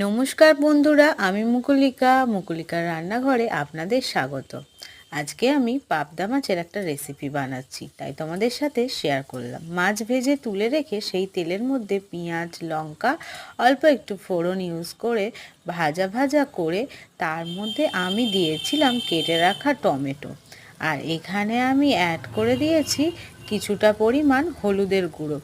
নমস্কার বন্ধুরা, আমি মুকুলিকা। মুকুলিকার রান্নাঘরে আপনাদের স্বাগত। আজকে আমি পাবদা মাছের একটা রেসিপি বানাচ্ছি, তাই তোমাদের সাথে শেয়ার করলাম। মাছ ভেজে তুলে রেখে সেই তেলের মধ্যে পেঁয়াজ, লঙ্কা, অল্প একটু ফোড়ন ইউজ করে ভাজা ভাজা করে তার মধ্যে আমি দিয়েছিলাম কেটে রাখা টমেটো। আর এখানে আমি অ্যাড করে দিয়েছি কিছুটা পরিমাণ হলুদের গুঁড়ো।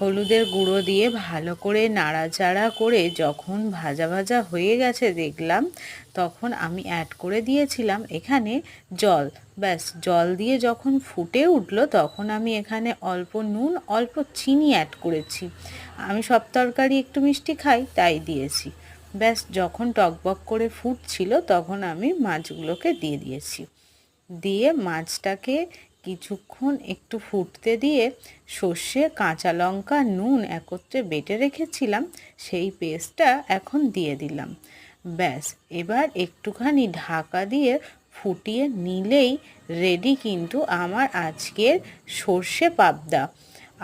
হলুদের গুঁড়ো দিয়ে ভালো করে নাড়াচাড়া করে যখন ভাজা ভাজা হয়ে গেছে দেখলাম, তখন আমি অ্যাড করে দিয়েছিলাম এখানে জল। ব্যাস, জল দিয়ে যখন ফুটে উঠল, তখন আমি এখানে অল্প নুন, অল্প চিনি অ্যাড করেছি। আমি সব তরকারি একটু মিষ্টি খাই, তাই দিয়েছি। ব্যাস, যখন টকবক করে ফুটছিল, তখন আমি মাছগুলোকে দিয়ে দিয়েছি। দিয়ে মাছটাকে কিছুক্ষণ একটু ফুটতে দিয়ে সর্ষে, কাঁচা লঙ্কা, নুন একত্রে বেটে রেখেছিলাম, সেই পেস্টটা এখন দিয়ে দিলাম। ব্যাস, এবার একটুখানি ঢাকা দিয়ে ফুটিয়ে নিলেই রেডি কিন্তু আমার আজকের সর্ষে পাবদা।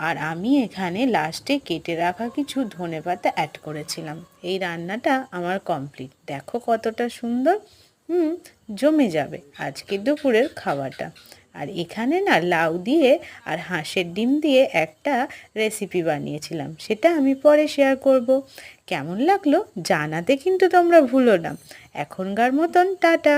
আর আমি এখানে লাস্টে কেটে রাখা কিছু ধনে পাতা অ্যাড করেছিলাম। এই রান্নাটা আমার কমপ্লিট দেখো কতটা সুন্দর। হুম, জমে যাবে আজকে দুপুরের খাওয়াটা। আর এখানে না লাউ দিয়ে আর হাঁসের ডিম দিয়ে একটা রেসিপি বানিয়েছিলাম, সেটা আমি পরে শেয়ার করব। কেমন লাগল জানাতে কিন্তু তোমরা ভুলো না। এখনকার মতন টাটা।